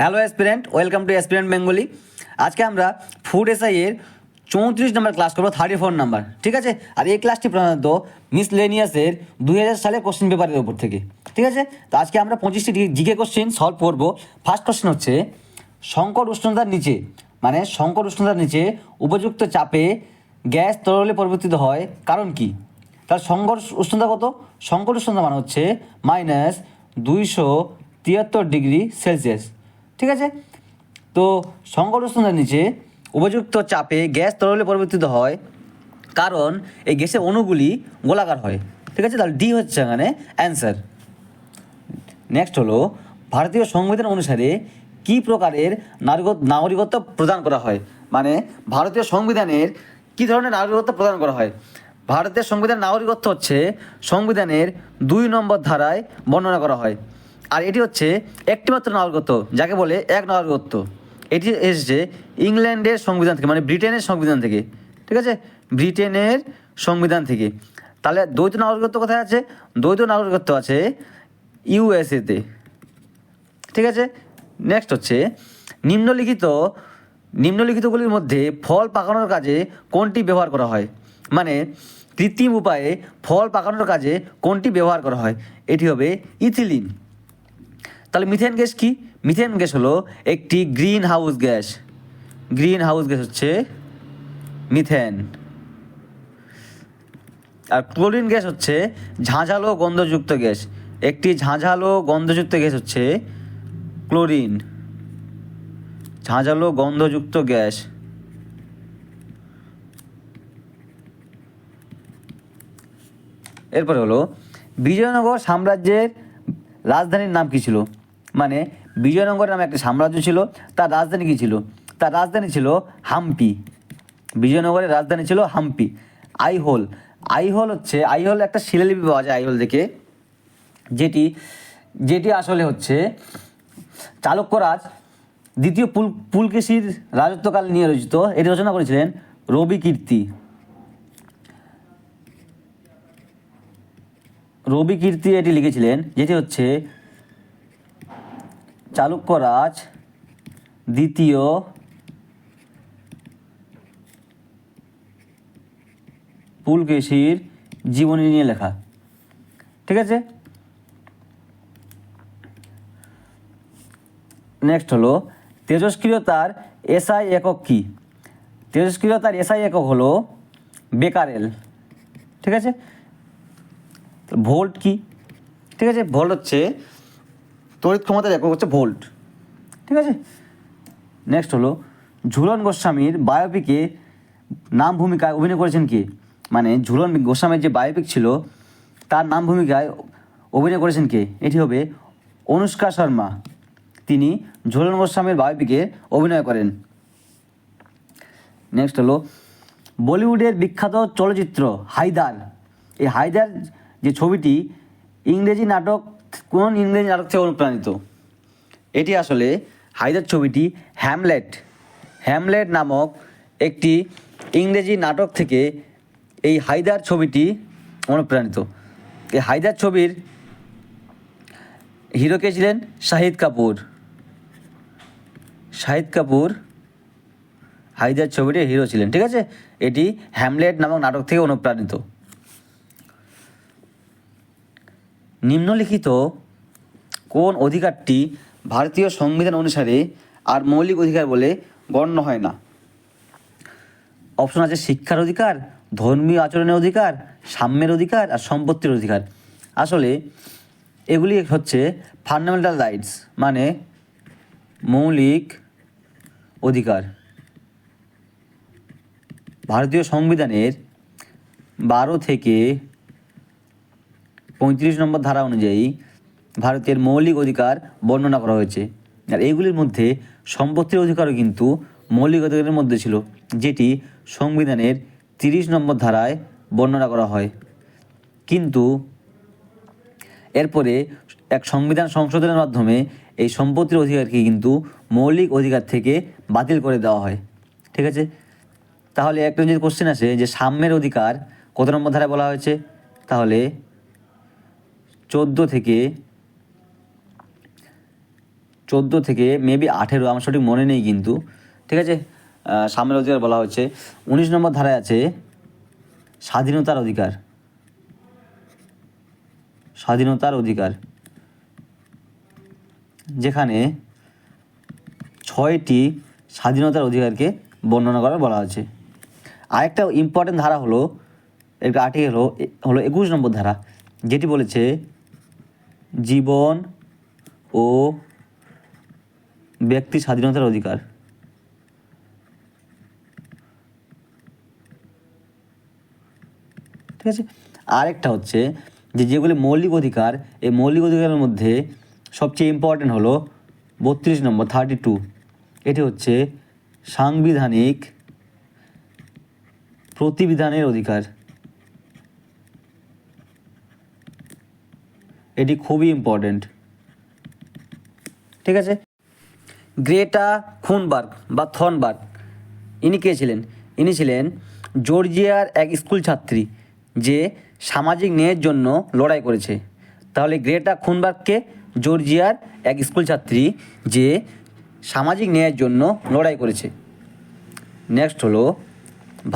Hello aspirant welcome to aspirant Bengali আজকে আমরা food SI এর চৌত্রিশ নম্বর ক্লাস করব থার্টি ফোর নাম্বার ঠিক আছে? আর এই ক্লাসটি প্রধানত মিসলেনিয়াসের দুই হাজার সালে কোশ্চেন পেপারের উপর থেকে। ঠিক আছে? তো আজকে আমরা পঁচিশটি জিকে কোশ্চেন সলভ করব। ফার্স্ট কোশ্চেন হচ্ছে সংকট উষ্ণতার নিচে মানে সংকট উষ্ণতার নিচে উপযুক্ত চাপে গ্যাস তরলে পরিবর্তিত হয়, কারণ কি? তার সংকট উষ্ণতা কত? সংকট উষ্ণতা মানে হচ্ছে মাইনাস দুইশো তিয়াত্তর ডিগ্রি সেলসিয়াস ঠিক আছে? তো সংকট উষ্ণতার নিচে উপযুক্ত চাপে গ্যাস তরলে পরিবর্তিত হয়। কারণ এই গ্যাসের অণুগুলি গোলাকার হয়। ঠিক আছে? তাহলে ডি হচ্ছে এখানে অ্যান্সার নেক্সট হলো, ভারতীয় সংবিধান অনুসারে কি প্রকারের নাগরিক- নাগরিকত্ব প্রদান করা হয়? মানে ভারতীয় সংবিধানের কি ধরনের নাগরিকত্ব প্রদান করা হয়? ভারতের সংবিধান নাগরিকত্ব হচ্ছে সংবিধানের দুই নম্বর ধারায় বর্ণনা করা হয়। আর এটি হচ্ছে একটিমাত্র নাগরিকত্ব যাকে বলে এক নাগরিকত্ব এটি এসেছে ইংল্যান্ডের সংবিধান থেকে মানে ব্রিটেনের সংবিধান থেকে, ঠিক আছে? ব্রিটেনের সংবিধান থেকে। তাহলে দ্বৈত নাগরিকত্ব কোথায় আছে? দ্বৈত নাগরিকত্ব আছে ইউএসএতে ঠিক আছে? নেক্সট হচ্ছে, নিম্নলিখিত, নিম্নলিখিতগুলির মধ্যে ফল পাকানোর কাজে কোনটি ব্যবহার করা হয়? মানে কৃত্রিম উপায়ে ফল পাকানোর কাজে কোনটি ব্যবহার করা হয়? এটি হবে ইথিলিন। তাহলে মিথেন গ্যাস কি? মিথেন গ্যাস হলো একটি green house gas. Green house gas হচ্ছে মিথেন। আর ক্লোরিন গ্যাস হচ্ছে ঝাঁঝালো গন্ধযুক্ত গ্যাস। একটি ঝাঁঝালো গন্ধযুক্ত গ্যাস হচ্ছে ক্লোরিন। ঝাঁঝালো গন্ধযুক্ত গ্যাস। এরপরে হলো বিজয়নগর সাম্রাজ্যের রাজধানীর নাম কী ছিল? মানে বিজয়নগর নামে একটা সাম্রাজ্য ছিল, তার রাজধানী কী ছিল? তার রাজধানী ছিল হাম্পি। বিজয়নগরের রাজধানী ছিল হাম্পি। আইহোল। আইহোল হচ্ছে, আইহোল একটা শিলালিপি পাওয়া যায় আইহোল থেকে, যেটি যেটি আসলে হচ্ছে চালক্যরাজ, দ্বিতীয় পুল, পুলকেশির রাজত্বকাল নিয়ে রচিত, এটি রচনা করেছিলেন রবি কীর্তি। রবি কীর্তি এটি লিখেছিলেন, যেটি হচ্ছে চালুক্যরাজ দ্বিতীয়। পুলকেশীর জীবনী নিয়ে লেখা। ঠিক আছে? নেক্সট হলো, তেজস্ক্রিয়তার এসআই একক কি? তেজস্ক্রিয়তার এসআই একক হলো বেকারেল ঠিক আছে? ভোল্ট কি? ঠিক আছে? ভোল্ট হচ্ছে তড়িৎ ক্ষমতার একক হচ্ছে ভোল্ট ঠিক আছে? নেক্সট হলো, ঝুলন গোস্বামীর বায়োপিকে নাম ভূমিকায় অভিনয় করেছেন কে? মানে ঝুলন গোস্বামীর যে বায়োপিক ছিল, তার নাম ভূমিকায় অভিনয় করেছেন কে? এটি হবে অনুষ্কা শর্মা। তিনি ঝুলন গোস্বামীর বায়োপিকে অভিনয় করেন। নেক্সট হলো, বলিউডের বিখ্যাত চলচ্চিত্র হায়দার। এই হায়দার যে ছবিটি ইংরেজি নাটক কোন ইংরেজি নাটক থেকে অনুপ্রাণিত? এটি আসলে হায়দার ছবিটি হ্যামলেট হ্যামলেট নামক একটি ইংরেজি নাটক থেকে এই হায়দার ছবিটি অনুপ্রাণিত। এই হায়দার ছবির হিরো কে ছিলেন? শাহিদ কাপুর। শাহিদ কাপুর হায়দার ছবিটির হিরো ছিলেন, ঠিক আছে? এটি হ্যামলেট নামক নাটক থেকে অনুপ্রাণিত। নিম্নলিখিত কোন অধিকারটি ভারতীয় সংবিধান অনুসারে আর মৌলিক অধিকার বলে গণ্য হয় না? অপশন আছে শিক্ষার অধিকার, ধর্মীয় আচরণের অধিকার, সাম্যের অধিকার আর সম্পত্তির অধিকার। আসলে এগুলি হচ্ছে ফান্ডামেন্টাল রাইটস মানে মৌলিক অধিকার। ভারতীয় সংবিধানের বারো থেকে পঁয়ত্রিশ নম্বর ধারা অনুযায়ী ভারতের মৌলিক অধিকার বর্ণনা করা হয়েছে। আর এইগুলির মধ্যে সম্পত্তির অধিকারও কিন্তু মৌলিক অধিকারের মধ্যে ছিল, যেটি সংবিধানের তিরিশ নম্বর ধারায় বর্ণনা করা হয়। কিন্তু এরপরে এক সংবিধান সংশোধনের মাধ্যমে এই সম্পত্তির অধিকারকে কিন্তু মৌলিক অধিকার থেকে বাতিল করে দেওয়া হয়। ঠিক আছে? তাহলে একটা যদি কোশ্চেন আসে যে সাম্যের অধিকার কত নম্বর ধারায় বলা হয়েছে? তাহলে চোদ্দ থেকে চোদ্দ থেকে মেবি আঠেরো, আমার সঠিক মনে নেই কিন্তু, ঠিক আছে? সামনের অধিকার বলা হচ্ছে উনিশ নম্বর ধারায় আছে, স্বাধীনতার অধিকার। স্বাধীনতার অধিকার। যেখানে ছয়টি স্বাধীনতার অধিকারকে বর্ণনা করা বলা হয়েছে। আরেকটা ইম্পর্টেন্ট ধারা হলো, এর আর্টিকেল হলো একুশ নম্বর ধারা, যেটি বলেছে জীবন ও ব্যক্তি স্বাধীনতার অধিকার। ঠিক আছে? আরেকটা হচ্ছে যে যেগুলি মৌলিক অধিকার, এই মৌলিক অধিকারের মধ্যে সবচেয়ে ইম্পর্টেন্ট হলো বত্রিশ নম্বর থার্টি টু এটি হচ্ছে সাংবিধানিক প্রতিবিধানের অধিকার। এটি খুবই ইম্পর্ট্যান্ট ঠিক আছে? গ্রেটা খুনবার্গ বা থনবার্গ ইনি কে ছিলেন? ইনি ছিলেন জর্জিয়ার এক স্কুল ছাত্রী যে সামাজিক ন্যায়ের জন্য লড়াই করেছে। তাহলে গ্রেটা খুনবার্গকে জর্জিয়ার এক স্কুল ছাত্রী যে সামাজিক ন্যায়ের জন্য লড়াই করেছে। নেক্সট হলো,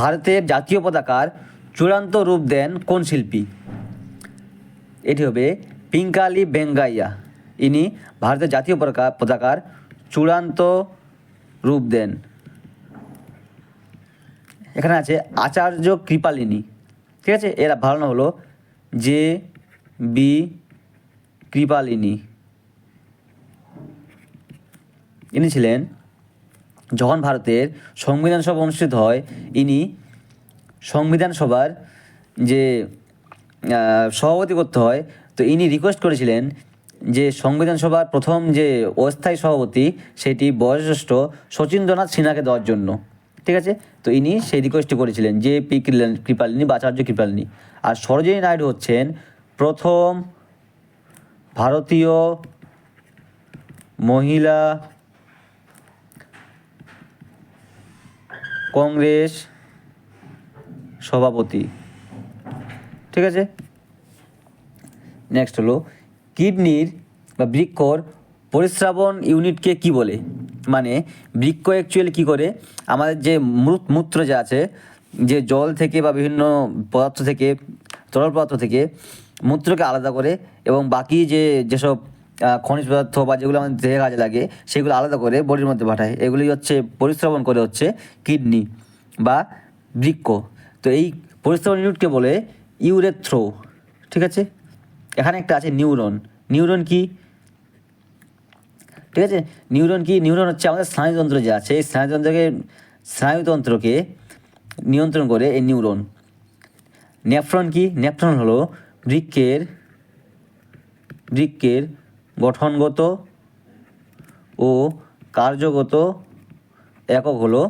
ভারতের জাতীয় পতাকার চূড়ান্ত রূপ দেন কোন শিল্পী? এটি হবে পিঙ্কালি বেঙ্গাইয়া। ইনি ভারতের জাতীয় পতাকা পতাকার চূড়ান্ত রূপ দেন। এখানে আছে আচার্য কৃপালিনী। ঠিক আছে? এরা ভালো হলো যে বি কৃপালিনী। ইনি ছিলেন যখন ভারতের সংবিধান সভা অনুষ্ঠিত হয়, ইনি সংবিধান সভার যে সভাপতি করতে হয় তো ইনি রিকোয়েস্ট করেছিলেন যে সংবিধান সভার প্রথম যে অস্থায়ী সভাপতি, সেটি বয়োজ্যেষ্ঠ শচীন্দ্রনাথ সিনহাকে দেওয়ার জন্য। ঠিক আছে? তো ইনি সেই রিকোয়েস্টটি করেছিলেন, যে পি কৃপালিনী বা আচার্য কৃপালিনী। আর সরোজিনী নাইডু হচ্ছেন প্রথম ভারতীয় মহিলা কংগ্রেস সভাপতি। ঠিক আছে? নেক্সট হলো, কিডনির বা বৃক্ষর পরিশ্রাবণ ইউনিটকে কি বলে? মানে বৃক্ষ অ্যাকচুয়ালি কি করে? আমাদের যে মূত- মূত্র যে আছে, যে জল থেকে বা বিভিন্ন পদার্থ থেকে, তরল পদার্থ থেকে মূত্রকে আলাদা করে এবং বাকি যে, যেসব খনিজ পদার্থ বা যেগুলো আমাদের দেহে কাজে লাগে, সেগুলো আলাদা করে বডির মধ্যে পাঠায়। এগুলি হচ্ছে পরিশ্রবণ করে হচ্ছে কিডনি বা বৃক্ষ। তো এই পরিশ্রবণ ইউনিটকে বলে ইউরেথ্রো। ঠিক আছে? এখানে একটা আছে নিউরন। নিউরন কি? ঠিক আছে? নিউরন কি? নিউরন হচ্ছে আমাদের স্নায়ুতন্ত্র যে আছে, এই স্নায়ুতন্ত্রকে স্নায়ুতন্ত্রকে নিয়ন্ত্রণ করে এই নিউরন। নেফ্রন কি? নেফ্রন হলো বৃক্কের বৃক্কের গঠনগত ও কার্যগত একক হলো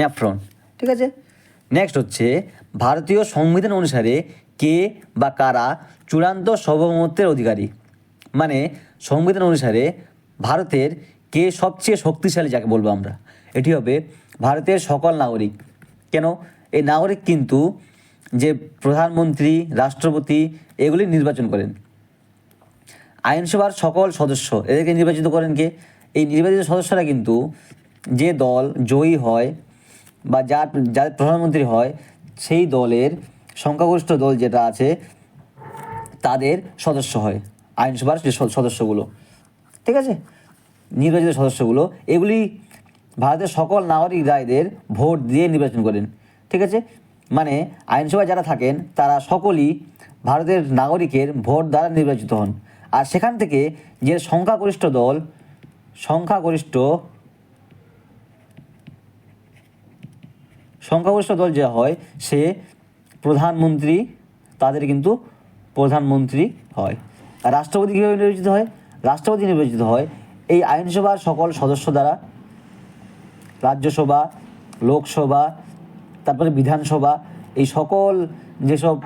নেফ্রন। ঠিক আছে? নেক্সট হচ্ছে, ভারতীয় সংবিধান অনুসারে কে বা কারা চূড়ান্ত সার্বভৌমত্বের অধিকারী? মানে সংবিধান অনুসারে ভারতের কে সবচেয়ে শক্তিশালী যাকে বলব আমরা? এটি হবে ভারতের সকল নাগরিক। কেন? এই নাগরিক কিন্তু যে প্রধানমন্ত্রী, রাষ্ট্রপতি, এগুলি নির্বাচন করেন। আইনসভার সকল সদস্য, এদেরকে নির্বাচিত করেন কে? এই নির্বাচিত সদস্যরা কিন্তু যে দল জয়ী হয় বা যার যার প্রধানমন্ত্রী হয়, সেই দলের সংখ্যাগরিষ্ঠ দল যেটা আছে, তাদের সদস্য হয়, আইনসভার যে সদস্যগুলো। ঠিক আছে? নির্বাচিত সদস্যগুলো, এগুলি ভারতের সকল নাগরিক রায়দের ভোট দিয়ে নির্বাচন করেন। ঠিক আছে? মানে আইনসভায় যারা থাকেন, তারা সকলেই ভারতের নাগরিকের ভোট দ্বারা নির্বাচিত হন। আর সেখান থেকে যে সংখ্যাগরিষ্ঠ দল, সংখ্যাগরিষ্ঠ সংখ্যাগরিষ্ঠ দল যে হয়, সে প্রধানমন্ত্রী, তাদের কিন্তু প্রধানমন্ত্রী হয়। রাষ্ট্রপতি কীভাবে নির্বাচিত হয়? রাষ্ট্রপতি নির্বাচিত হয় এই আইনসভার সকল সদস্য দ্বারা। রাজ্যসভা, লোকসভা, তারপরে বিধানসভা, এই সকল যেসব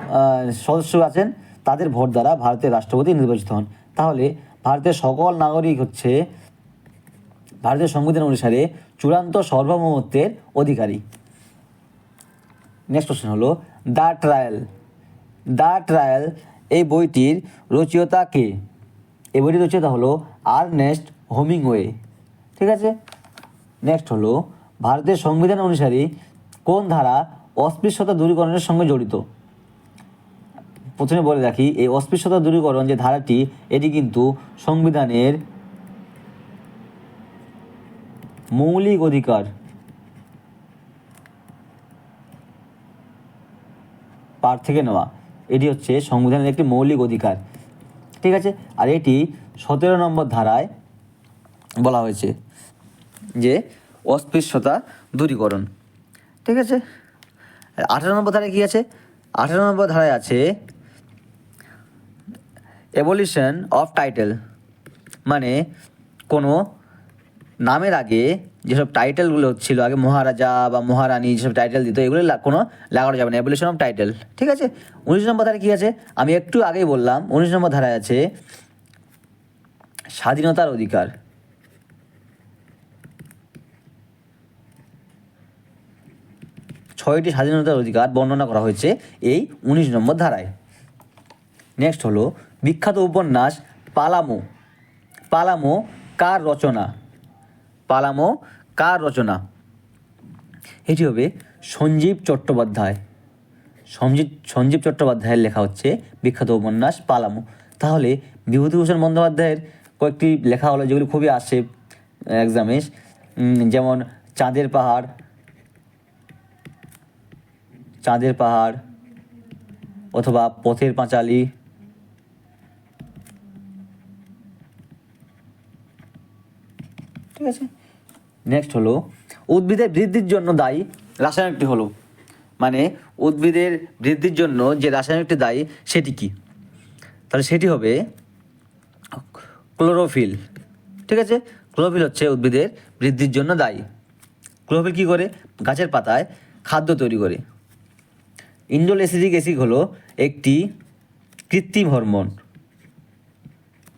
সদস্য আছেন, তাদের ভোট দ্বারা ভারতের রাষ্ট্রপতি নির্বাচিত হন। তাহলে ভারতের সকল নাগরিক হচ্ছে ভারতের সংবিধান অনুসারে চূড়ান্ত সার্বভৌমত্বের অধিকারী। নেক্সট কোশ্চেন হলো দ্য ট্রায়াল। দ্য ট্রায়াল, এই বইটির রচয়িতা কে? এই বইটির রচয়িতা হলো আর্নেস্ট হোমিংওয়ে। ঠিক আছে? নেক্সট হলো, ভারতের সংবিধান অনুসারে কোন ধারা অস্পৃশ্যতা দূরীকরণের সঙ্গে জড়িত? প্রথমে বলে রাখি, এই অস্পৃশ্যতা দূরীকরণ যে ধারাটি, এটি কিন্তু সংবিধানের মৌলিক অধিকার। পার থেকে নেওয়া। এটি হচ্ছে সংবিধানের একটি মৌলিক অধিকার। ঠিক আছে? আর এটি সতেরো নম্বর ধারায় বলা হয়েছে যে অস্পৃশ্যতা দূরীকরণ। ঠিক আছে? আঠারো নম্বর ধারায় কী আছে? আঠারো নম্বর ধারায় আছে এবলিশন অফ টাইটেল মানে কোনো নামের আগে যেসব টাইটেলগুলো ছিল, আগে মহারাজা বা মহারানী যেসব টাইটেল দিত, এগুলো কোনো লাগানো যাবে না। এবলিশন অফ টাইটেল ঠিক আছে? উনিশ নম্বর ধারায় কী আছে? আমি একটু আগেই বললাম, উনিশ নম্বর ধারায় আছে, স্বাধীনতার অধিকার। ছয়টি স্বাধীনতার অধিকার বর্ণনা করা হয়েছে এই উনিশ নম্বর ধারায়। নেক্সট হলো, বিখ্যাত উপন্যাস পালামো। পালামো কার রচনা? পালামো কার রচনা? এটি হবে সঞ্জীব চট্টোপাধ্যায়। সঞ্জীব সঞ্জীব চট্টোপাধ্যায়ের লেখা হচ্ছে বিখ্যাত উপন্যাস পালামু। তাহলে বিভূতিভূষণ বন্দ্যোপাধ্যায়ের কয়েকটি লেখা হলো যেগুলি খুবই আসে এক্সামে যেমন চাঁদের পাহাড় চাঁদের পাহাড়, অথবা পথের পাঁচালী। ঠিক আছে? নেক্সট হলো, উদ্ভিদের বৃদ্ধির জন্য দায়ী রাসায়নিকটি হলো। মানে উদ্ভিদের বৃদ্ধির জন্য যে রাসায়নিকটি দায়ী, সেটি কি? তাহলে সেটি হবে ক্লোরোফিল। ঠিক আছে? ক্লোরোফিল হচ্ছে উদ্ভিদের বৃদ্ধির জন্য দায়ী। ক্লোরোফিল কী করে? গাছের পাতায় খাদ্য তৈরি করে। ইন্ডোল অ্যাসিডিক অ্যাসিড হলো একটি কৃত্রিম হরমোন।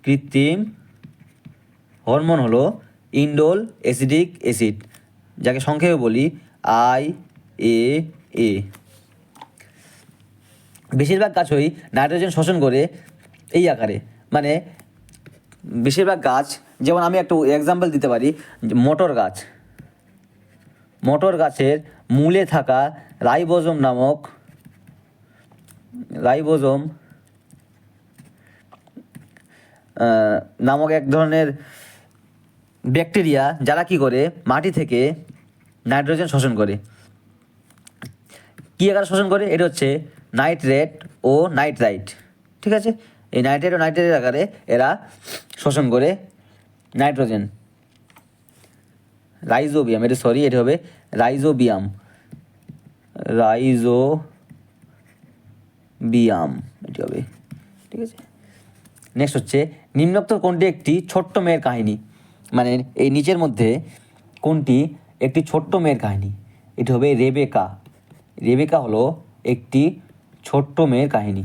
কৃত্রিম হরমোন হলো ইন্ডোল অ্যাসিডিক অ্যাসিড, যাকে সংক্ষেপে বলি আই এ এ। বেশিরভাগ গাছই নাইট্রোজেন শোষণ করে এই আকারে। মানে বেশিরভাগ গাছ, যেমন আমি একটা এক্সাম্পল দিতে পারি, মটর গাছ। মটর গাছের মূলে থাকা রাইবোজোম নামক রাইবোজোম নামক এক ধরনের ব্যাকটেরিয়া যারা কি করে? মাটি থেকে নাইট্রোজেন শোষণ করে। কী আকারে শোষণ করে? এটা হচ্ছে নাইট্রেট ও নাইট্রাইট। ঠিক আছে? এই নাইট্রেট ও নাইট্রেটের আকারে এরা শোষণ করে নাইট্রোজেন। রাইজোবিয়াম, এটা সরি এটা হবে রাইজোবিয়াম। রাইজো বিয়াম এটি হবে। ঠিক আছে? নেক্সট হচ্ছে, নিম্নোক্ত কোনটি একটি ছোট্ট মেয়ের কাহিনী? মানে এই নিচের মধ্যে কোনটি? একটি ছোট্ট মেয়ের কাহিনী। এটি হবে রেবেকা। রেবেকা হলো একটি ছোট্ট মেয়ের কাহিনী।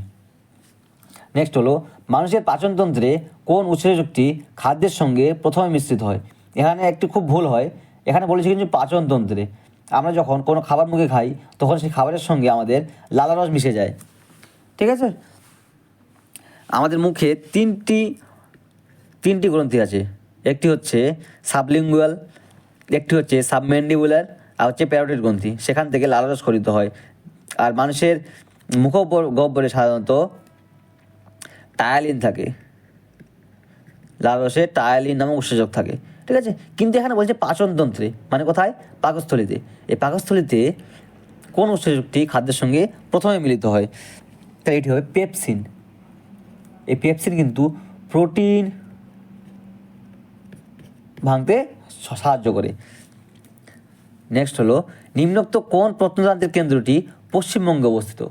নেক্সট হলো, মানুষের পাচনতন্ত্রে কোন উৎসেচকটি খাদ্যের সঙ্গে প্রথমে মিশ্রিত হয়? এখানে একটি খুব ভুল হয়। এখানে বলেছি কিন্তু পাচনতন্ত্রে। আমরা যখন কোনো খাবার মুখে খাই, তখন সেই খাবারের সঙ্গে আমাদের লালারস মিশে যায়। ঠিক আছে? আমাদের মুখে তিনটি তিনটি গ্রন্থি আছে। একটি হচ্ছে সাবলিঙ্গুয়াল, একটি হচ্ছে সাবমেন্ডিবুলার আর হচ্ছে প্যারোটিড গ্রন্থি। সেখান থেকে লালারস খরিত হয়। আর মানুষের মুখ গহ্বরে সাধারণত টায়ালিন থাকে। লালারসে টায়ালিন নামক উৎসেচক থাকে। ঠিক আছে? কিন্তু এখানে বলছে পাচনতন্ত্রে। মানে কোথায়? পাকস্থলিতে। এই পাকস্থলিতে কোন উৎসেচকটি খাদ্যের সঙ্গে প্রথমে মিলিত হয়? তাই এটি হবে পেপসিন। এই পেপসিন কিন্তু প্রোটিন ভাঙতে সাহায্য করে। নেক্সট হলো, নিম্নোক্ত কোন প্রত্নতান্ত্রিক কেন্দ্রটি পশ্চিমবঙ্গে অবস্থিত?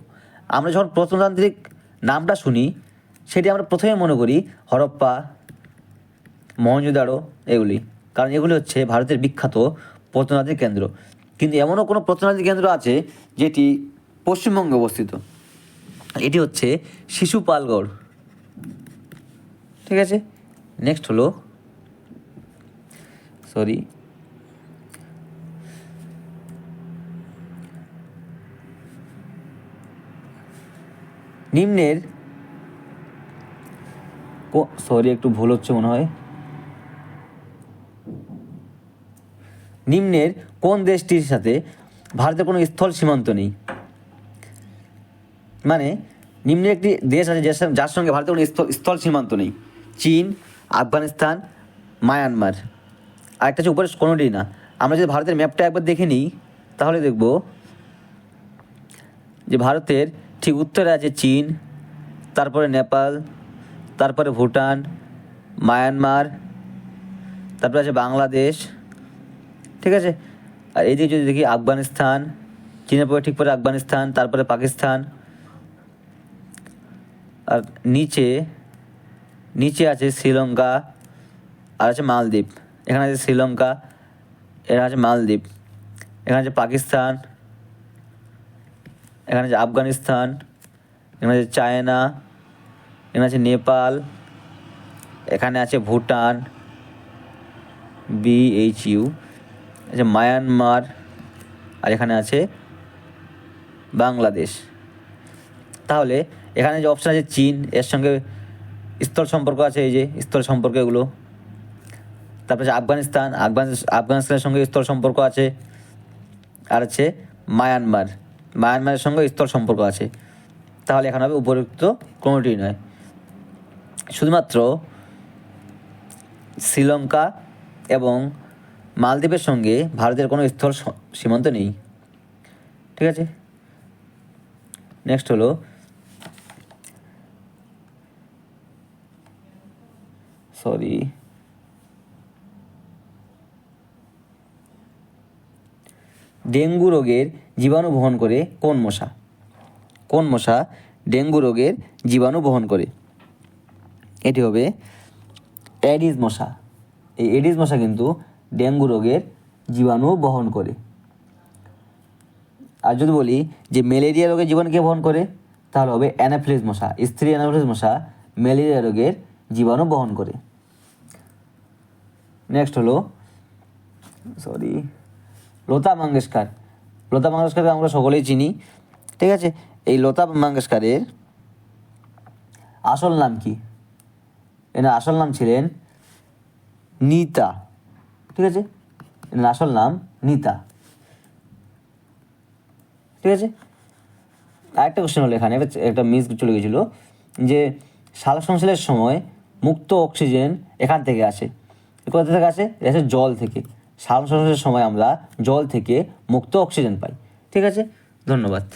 আমরা যখন প্রত্নতান্ত্রিক নামটা শুনি, সেটি আমরা প্রথমে মনে করি হরপ্পা মহেঞ্জোদারো এগুলি। কারণ এগুলি হচ্ছে ভারতের বিখ্যাত প্রত্নতান্ত্রিক কেন্দ্র। কিন্তু এমনও কোনো প্রত্নতান্ত্রিক কেন্দ্র আছে যেটি পশ্চিমবঙ্গে অবস্থিত। এটি হচ্ছে শিশুপালগড়। ঠিক আছে? নেক্সট হলো সরি। নিম্নের সরি, একটু ভুল হচ্ছে মনে হয়। নিম্নের কোন দেশটির সাথে ভারতের কোনো স্থল সীমান্ত নেই? মানে নিম্নের একটি দেশ আছে যার সঙ্গে ভারতের কোনো স্থল স্থল সীমান্ত নেই। চীন, আফগানিস্তান, মায়ানমার। আর একটা হচ্ছে উপরে কোনোটি না। আমরা যদি ভারতের ম্যাপটা একবার দেখে নিই, তাহলে দেখব যে ভারতের ঠিক উত্তরে আছে চীন, তারপরে নেপাল, তারপরে ভুটান, মায়ানমার, তারপরে আছে বাংলাদেশ, ঠিক আছে? আর এইদিকে যদি দেখি আফগানিস্তান, চীনের পরে ঠিক পরে আফগানিস্তান, তারপরে পাকিস্তান, আর নিচে নিচে আছে শ্রীলঙ্কা, আর আছে মালদ্বীপ। এখানে আছে শ্রীলঙ্কা, এখানে আছে মালদ্বীপ, এখানে আছে পাকিস্তান, এখানে আছে আফগানিস্তান, এখানে আছে চায়না, এখানে আছে নেপাল, এখানে আছে ভুটান বিএইচ ইউ, আছে মায়ানমার, আর এখানে আছে বাংলাদেশ। তাহলে এখানে যে অপশান আছে চীন, এর সঙ্গে স্থল সম্পর্ক আছে, এই যে স্থল সম্পর্ক এগুলো। তারপরে আফগানিস্তান আফগানিস্তানের সঙ্গে স্থল সম্পর্ক আছে। আর আছে মায়ানমার, মায়ানমারের সঙ্গে স্থল সম্পর্ক আছে। তাহলে এখানে হবে উপযুক্ত কোনোটি নয়। শুধুমাত্র শ্রীলঙ্কা এবং মালদ্বীপের সঙ্গে ভারতের কোনো স্থল সীমান্ত নেই। ঠিক আছে? নেক্সট হলো সরি ডেঙ্গু রোগের জীবাণু বহন করে কোন মশা? কোন মশা ডেঙ্গু রোগের জীবাণু বহন করে? এটি হবে অ্যাডিস মশা। এই এডিস মশা কিন্তু ডেঙ্গু রোগের জীবাণু বহন করে। আর যদি বলি যে ম্যালেরিয়া রোগের জীবাণু কে বহন করে, তাহলে হবে অ্যানাফিলিস মশা। স্ত্রী অ্যানাফিলিস মশা ম্যালেরিয়া রোগের জীবাণু বহন করে। নেক্সট হলো সরি লতা মঙ্গেশকর। লতা মঙ্গেশকরকে আমরা সকলেই চিনি। ঠিক আছে? এই লতা মঙ্গেশকরের আসল নাম কি? এনার আসল নাম ছিলেন নিতা। ঠিক আছে? এনার আসল নাম নিতা। ঠিক আছে? আরেকটা কোশ্চেন হলো এখানে একটা মিস চলে গেছিল, যে সাল সংশ্লেষের সময় মুক্ত অক্সিজেন এখান থেকে আসে। কোথা থেকে আসে? আসে জল থেকে। সাল প্রশ্বাসের সময় আমরা জল থেকে মুক্ত অক্সিজেন পাই। ঠিক আছে? ধন্যবাদ।